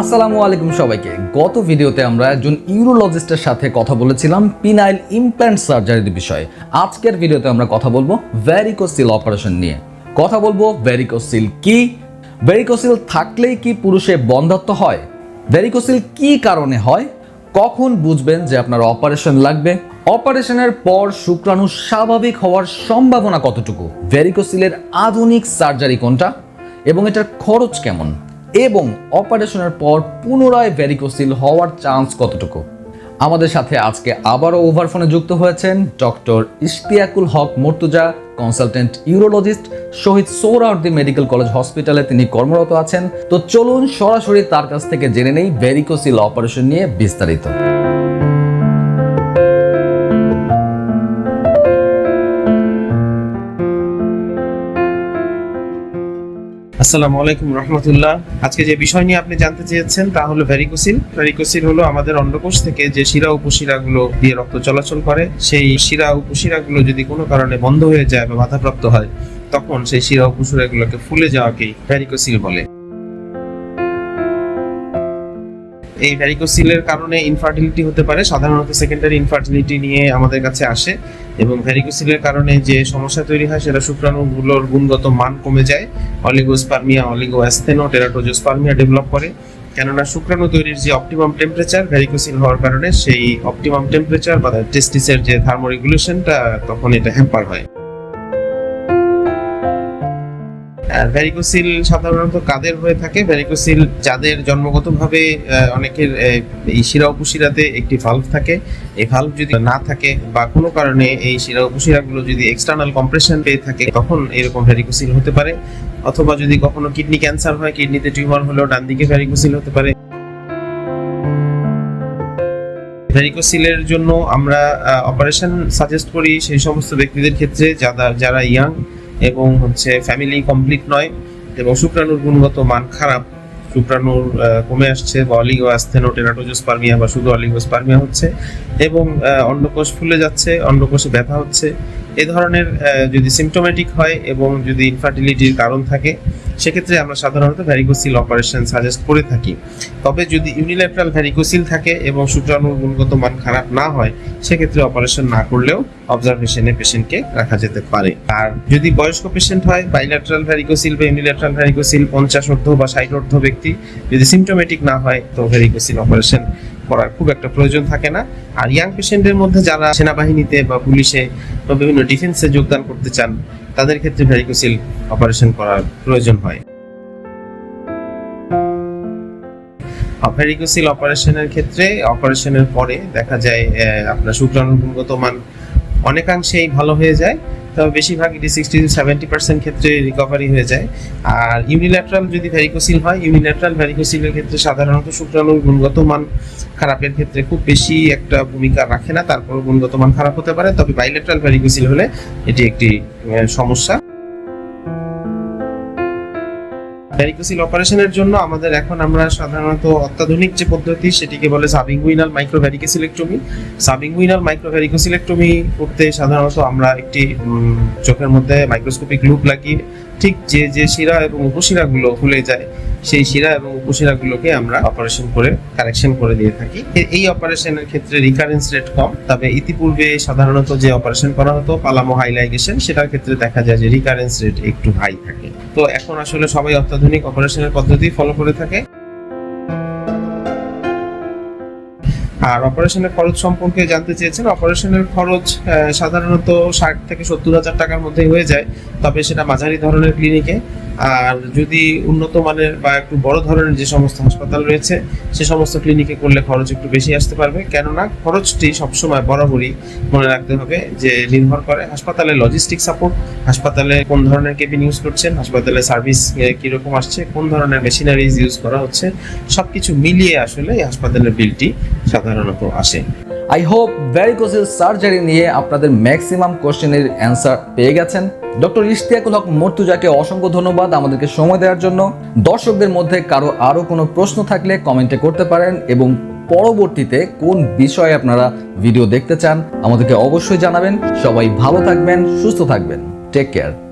আসসালামু আলাইকুম সবাইকে। গত ভিডিওতে আমরা একজন ইউরোলজিস্টের সাথে কথা বলেছিলাম পিনাইল ইমপ্ল্যান্ট সার্জারির বিষয়ে। আজকের ভিডিওতে আমরা কথা বলব ভ্যারিকোসিল অপারেশন নিয়ে। কথা বলব ভ্যারিকোসিল কি? ভ্যারিকোসিল থাকলেই কি পুরুষে বন্ধাত্ব হয়? ভ্যারিকোসিল কি কারণে হয়? কখন বুঝবেন যে আপনার অপারেশন লাগবে? অপারেশনের পর শুক্রাণু স্বাভাবিক হওয়ার সম্ভাবনা কতটুকু? ভ্যারিকোসিলের আধুনিক সার্জারি কোনটা? এবং এটার খরচ কেমন? এবং অপারেশনের পর পুনরায় ভ্যারিকোসিল হওয়ার চান্স কতটুকু? আমাদের সাথে আজকে আবারও ওভারফোনে যুক্ত হয়েছেন doctor Ishtiaqul Haque Murtaza consultant urologist Shahid Suhrawardy medical college হসপিটালে তিনি কর্মরত আছেন। তো চলুন সরাসরি তার কাছ থেকে জেনে নেই ভ্যারিকোসিল অপারেশন নিয়ে বিস্তারিত। আসসালামু আলাইকুম রহমতুল্লাহ। আজকে যে বিষয় নিয়ে আপনি জানতে চেয়েছেন তা হলো ভ্যারিকোসিল ভ্যারিকোসিল হলো আমাদের অন্ডকোষ থেকে যে শিরা উপশিরাগুলো দিয়ে রক্ত চলাচল করে, সেই শিরা উপশিরাগুলো যদি কোনো কারণে বন্ধ হয়ে যায় বা বাধাপ্রাপ্ত হয়, তখন সেই শিরা উপশিরাগুলোকে ফুলে যাওয়াকেই ভ্যারিকোসিল বলে। এই ভ্যারিকোসিলের কারণে ইনফার্টিলিটি হতে পারে। সাধারণত সেকেন্ডারি ইনফার্টিলিটি নিয়ে আমাদের কাছে আসে। এবং ভ্যারিকোসিলের কারণে যে সমস্যা তৈরি হয়, সেটা শুক্রাণুগুলোর গুণগত মান কমে যায়। Oligospermia oligo astheno teratozoospermia develop করে। কেননা শুক্রাণু তৈরির যে অপটিমাম টেম্পারেচার ভ্যারিকোসিল হওয়ার কারণে সেই অপটিমাম টেম্পারেচার বা টেস্টিসের যে থার্মোরেগুলেশনটা তখন এটা হ্যাম্পার হয়। ভ্যারিকোসিল সাধারণত কাদের হয়ে থাকে? ভ্যারিকোসিল যাদের জন্মগতভাবে অনেকের এই শিরা উপশিরাতে একটি ভালভ থাকে। এই ভালভ যদি না থাকে বা কোনো কারণে এই শিরা উপশিরাগুলো যদি এক্সটার্নাল কম্প্রেশন পেয়ে থাকে, তখন এরকম ভ্যারিকোসিল হতে পারে। অথবা যদি কখনো কিডনি ক্যান্সার হয় কিডনিতে টিউমার হলেও ডান দিকে ভ্যারিকোসিল হতে পারে। ভ্যারিকোসিলের জন্য আমরা অপারেশন সাজেস্ট করি সেই সমস্ত ব্যক্তিদের ক্ষেত্রে যারা যারা ইয়াং এবং হচ্ছে ফ্যামিলি কমপ্লিট নয়। এবং শুক্রাণুর গুণগত মান খারাপ। শুক্রাণুর কমে আসছে বা অলিগো অ্যাস্থেনো টেরাটোজোস্পার্মিয়া বা শুধু অলিগোস্পার্মিয়া হচ্ছে। এবং অন্ডকোষ ফুলে যাচ্ছে, অন্ডকোষে ব্যথা হচ্ছে। এ ধরনের যদি সিমটোমেটিক হয় এবং যদি ইনফার্টিলিটির কারণ থাকে সেক্ষেত্রে আমরা সাধারণত ভ্যারিকোসিল অপারেশন সাজেস্ট করে থাকি। তবে যদি ইউনিল্যাটারাল ভ্যারিকোসিল থাকে এবং শুক্রাণুর গুণগত মান খারাপ না হয়, সেক্ষেত্রে অপারেশন না করলেও অবজারভেশনে পেশেন্টকে রাখা যেতে পারে। আর যদি বয়স্ক পেশেন্ট হয় বাইল্যাটারাল ভ্যারিকোসিল বা ইউনিল্যাটারাল ভ্যারিকোসিল পঞ্চাশ অর্ধ বা ষাট অর্ধ ব্যক্তি যদি সিমটোমেটিক না হয়, তো ভ্যারিকোসিল অপারেশন করার খুব একটা প্রয়োজন থাকে না। আর ইয়াং পেশেন্টের মধ্যে যারা সেনাবাহিনীতে বা পুলিশে বা বিভিন্ন ডিফেন্সে যোগদান করতে চান, তাদের ক্ষেত্রে ভ্যারিকোসিল অপারেশন করার প্রয়োজন হয়। ভ্যারিকোসিল অপারেশনের ক্ষেত্রে অপারেশনের পরে দেখা যায় আপনার শুক্রাণুর গুণগত মান অনেকাংশেই ভালো হয়ে যায়, তবে বেশিরভাগ এটি সিক্সটি সেভেন্টি পার্সেন্ট ক্ষেত্রে রিকভারি হয়ে যায়। আর ইউনিল্যাটারাল যদি ভ্যারিকোসিল হয় ইউনিল্যাটারাল ভ্যারিকোসিলের ক্ষেত্রে সাধারণত শুক্রাণুর গুণগত মান খারাপের ক্ষেত্রে খুব বেশি একটা ভূমিকা রাখে না তারপর গুণগত মান খারাপ হতে পারে, তবে বাইলেটারাল ভ্যারিকোসিল হলে এটি একটি সমস্যা। ভ্যারিকোসিল অপারেশনের জন্য আমাদের এখন আমরা সাধারণত অত্যাধুনিক যে পদ্ধতি, সেটিকে বলে সাবিংগুইনাল মাইক্রো ভ্যারিকোসিলেক্টমি সাবিংগুইনাল মাইক্রো ভ্যারিকোসিলেক্টমি করতে সাধারণত আমরা একটি চোখের মধ্যে মাইক্রোস্কোপিক লুপ লাগিয়ে ঠিক যে যে শিরা এবং উপশিরাগুলো ফুলে যায়, সেই শিরা এবং উপশিরাগুলোকে আমরা অপারেশন করে কারেকশন করে দিয়ে থাকি। এই অপারেশনের ক্ষেত্রে রিকারেন্স রেট কম, তবে ইতিপূর্বে সাধারণত যে অপারেশন করা হতো, পালামো হাইলাইগেশন, সেটার ক্ষেত্রে দেখা যায় যে রিকারেন্স রেট একটু হাই থাকে। তো এখন আসলে সবাই অত্যাধুনিক অপারেশনের পদ্ধতি ফলো করে থাকে। আর অপারেশনের খরচ সম্পর্কে জানতে চেয়েছেন। অপারেশনের খরচ সাধারণত ষাট থেকে সত্তর হাজার টাকার মধ্যেই হয়ে যায়, তবে সেটা মাঝারি ধরনের ক্লিনিকে আর যদি উন্নত মানের বা একটু বড় ধরনের যে সমস্ত হাসপাতাল রয়েছে, সে সমস্ত ক্লিনিকে করলে খরচ একটু বেশি আসতে পারবে। কেননা খরচটি সবসময় বরাবরই মনে রাখতে হবে যে নির্ভর করে হাসপাতালে লজিস্টিক সাপোর্ট হাসপাতালে কোন ধরনের কেবিন ইউজ করছেন, হাসপাতালে সার্ভিস কীরকম আসছে, কোন ধরনের মেশিনারিজ ইউজ করা হচ্ছে, সবকিছু মিলিয়ে আসলে এই হাসপাতালের বিলটি সাধারণত আসে। আই হোপ ভ্যারিকোসিল সার্জারি নিয়ে আপনাদের ম্যাক্সিমাম কোশ্চেনের অ্যান্সার পেয়ে গেছেন। ডক্টর ইশতিয়াকুল হক মর্তুজাকে অসংখ্য ধন্যবাদ আমাদেরকে সময় দেওয়ার জন্য। দর্শকদের মধ্যে কারও আরও কোনো প্রশ্ন থাকলে কমেন্টে করতে পারেন এবং পরবর্তীতে কোন বিষয়ে আপনারা ভিডিও দেখতে চান, আমাদেরকে অবশ্যই জানাবেন। সবাই ভালো থাকবেন, সুস্থ থাকবেন। Take care